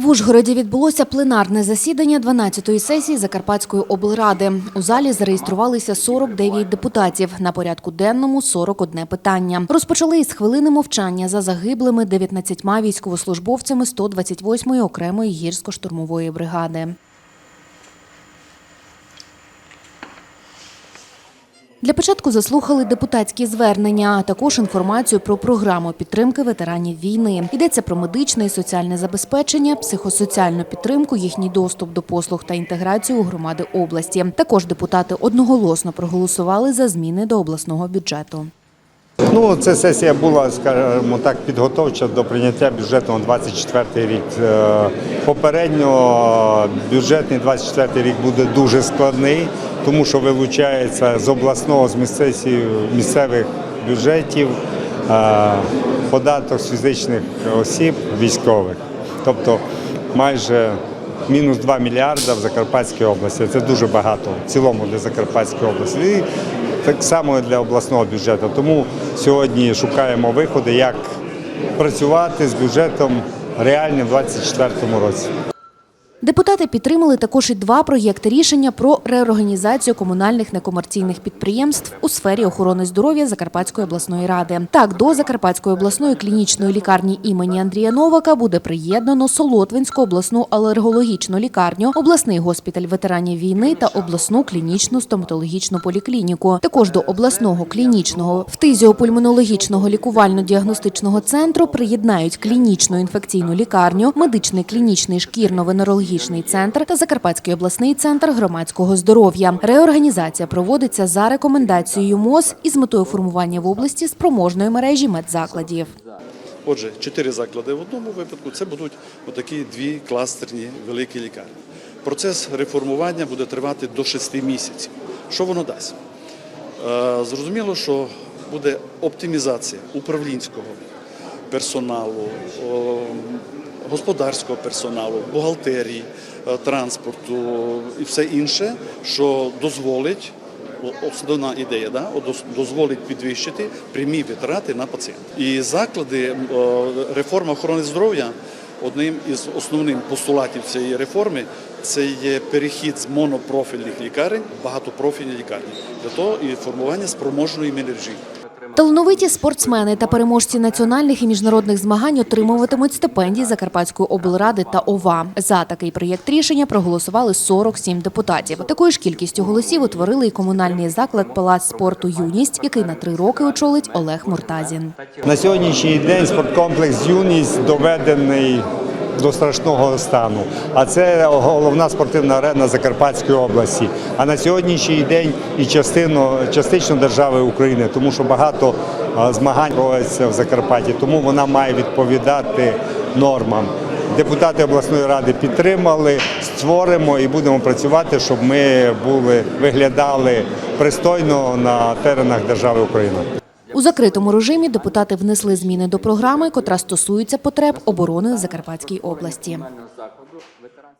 В Ужгороді відбулося пленарне засідання 12-ї сесії Закарпатської облради. У залі зареєструвалися 49 депутатів. На порядку денному 41 питання. Розпочали із хвилини мовчання за загиблими 19 військовослужбовцями 128-ї окремої гірсько-штурмової бригади. Для початку заслухали депутатські звернення, а також інформацію про програму підтримки ветеранів війни. Йдеться про медичне і соціальне забезпечення, психосоціальну підтримку, їхній доступ до послуг та інтеграцію у громади області. Також депутати одноголосно проголосували за зміни до обласного бюджету. Ну, ця сесія була, скажімо так, підготовча до прийняття бюджету на 24 рік. Е, Попередньо бюджетний 24 рік буде дуже складний, тому що вилучається з обласного, з місцевих- місцевих бюджетів е, податок з фізичних осіб військових. Тобто майже мінус 2 мільярда в Закарпатській області. Це дуже багато в цілому для Закарпатської області. І так само для обласного бюджету. Тому сьогодні шукаємо виходи, як працювати з бюджетом реальним в 2024 році. Депутати підтримали також і два проєкти рішення про реорганізацію комунальних некомерційних підприємств у сфері охорони здоров'я Закарпатської обласної ради. Так, до Закарпатської обласної клінічної лікарні імені Андрія Новака буде приєднано Солотвинську обласну алергологічну лікарню, обласний госпіталь ветеранів війни та обласну клінічну стоматологічну поліклініку. Також до обласного клінічного фтизіопульмонологічного лікувально-діагностичного центру приєднають клінічну інфекційну лікарню, медичний клінічний шкірно-венерологічний центр та Закарпатський обласний центр громадського здоров'я. Реорганізація проводиться за рекомендацією МОЗ із метою формування в області спроможної мережі медзакладів. Отже, чотири заклади в одному випадку це будуть отакі дві кластерні великі лікарні. Процес реформування буде тривати до шести місяців. Що воно дасть? Е, Зрозуміло, що буде оптимізація управлінського персоналу, господарського персоналу, бухгалтерії, е, транспорту і все інше, що дозволить Основна ідея да, дозволить підвищити прямі витрати на пацієнта. І заклади реформа охорони здоров'я одним із основних постулатів цієї реформи це є перехід з монопрофільних лікарень в багатопрофільні лікарні для того і формування спроможної мережі. Талановиті спортсмени та переможці національних і міжнародних змагань отримуватимуть стипендії Закарпатської облради та ОВА. За такий проєкт рішення проголосували 47 депутатів. Такою ж кількістю голосів утворили і комунальний заклад Палац спорту Юність, який на три роки очолить Олег Муртазін. На сьогоднішній день спорткомплекс Юність доведений до страшного стану. А це головна спортивна арена Закарпатської області. А на сьогоднішній день і частину, частично держави України, тому що багато змагань проводяться в Закарпатті, тому вона має відповідати нормам. Депутати обласної ради підтримали, створимо і будемо працювати, щоб ми були виглядали пристойно на теренах держави України. У закритому режимі депутати внесли зміни до програми, котра стосується потреб оборони Закарпатській області.